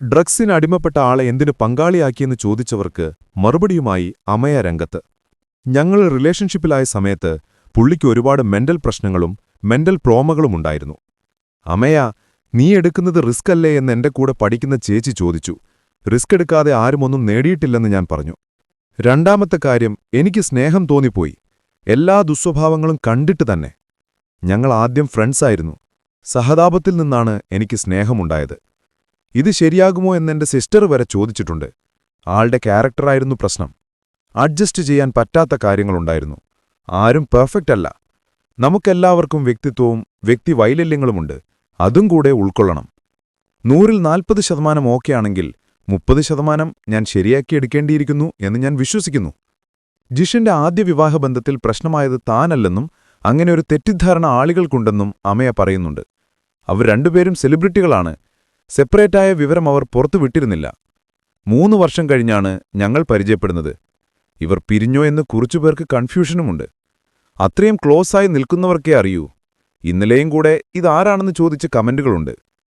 ഡ്രഗ്സിന് അടിമപ്പെട്ട ആളെ എന്തിനു പങ്കാളിയാക്കിയെന്ന് ചോദിച്ചവർക്ക് മറുപടിയുമായി അമയ രംഗത്ത്. ഞങ്ങൾ റിലേഷൻഷിപ്പിലായ സമയത്ത് പുള്ളിക്ക് ഒരുപാട് മെന്റൽ പ്രശ്നങ്ങളും മെന്റൽ പ്രോമകളുമുണ്ടായിരുന്നു അമയ നീ എടുക്കുന്നത് റിസ്ക് അല്ലേ എന്ന് എന്റെ കൂടെ പഠിക്കുന്ന ചേച്ചി ചോദിച്ചു. റിസ്ക് എടുക്കാതെ ആരുമൊന്നും നേടിയിട്ടില്ലെന്ന് ഞാൻ പറഞ്ഞു. രണ്ടാമത്തെ കാര്യം എനിക്ക് സ്നേഹം തോന്നിപ്പോയി. എല്ലാ ദുസ്വഭാവങ്ങളും കണ്ടിട്ട് തന്നെ. ഞങ്ങൾ ആദ്യം ഫ്രണ്ട്സായിരുന്നു. സഹതാപത്തിൽ നിന്നാണ് എനിക്ക് സ്നേഹമുണ്ടായത്. ഇത് ശരിയാകുമോ എന്നെന്റെ സിസ്റ്റർ വരെ ചോദിച്ചിട്ടുണ്ട്. ആളുടെ ക്യാരക്ടറായിരുന്നു പ്രശ്നം. അഡ്ജസ്റ്റ് ചെയ്യാൻ പറ്റാത്ത കാര്യങ്ങളുണ്ടായിരുന്നു ആരും പെർഫെക്റ്റ് അല്ല. നമുക്കെല്ലാവർക്കും വ്യക്തിത്വവും വ്യക്തി വൈലല്യങ്ങളുമുണ്ട് അതും കൂടെ ഉൾക്കൊള്ളണം. നൂറിൽ നാൽപ്പത് ശതമാനം ഓക്കെയാണെങ്കിൽ മുപ്പത് ശതമാനം ഞാൻ ശരിയാക്കിയെടുക്കേണ്ടിയിരിക്കുന്നു എന്ന് ഞാൻ വിശ്വസിക്കുന്നു. ജിഷിന്റെ ആദ്യ വിവാഹബന്ധത്തിൽ പ്രശ്നമായത് താനല്ലെന്നും അങ്ങനെ ഒരു തെറ്റിദ്ധാരണ ആളുകൾക്കുണ്ടെന്നും അമയ പറയുന്നുണ്ട്. അവർ രണ്ടുപേരും സെലിബ്രിറ്റികളാണ് സെപ്പറേറ്റായ വിവരം അവർ പുറത്തുവിട്ടിരുന്നില്ല മൂന്ന് വർഷം കഴിഞ്ഞാണ് ഞങ്ങൾ പരിചയപ്പെടുന്നത്. ഇവർ പിരിഞ്ഞോ എന്ന് കുറച്ചുപേർക്ക് കൺഫ്യൂഷനുമുണ്ട്. അത്രയും ക്ലോസായി നിൽക്കുന്നവർക്കേ അറിയൂ. ഇന്നലെയും കൂടെ ഇതാരാണെന്ന് ചോദിച്ച് കമന്റുകളുണ്ട്.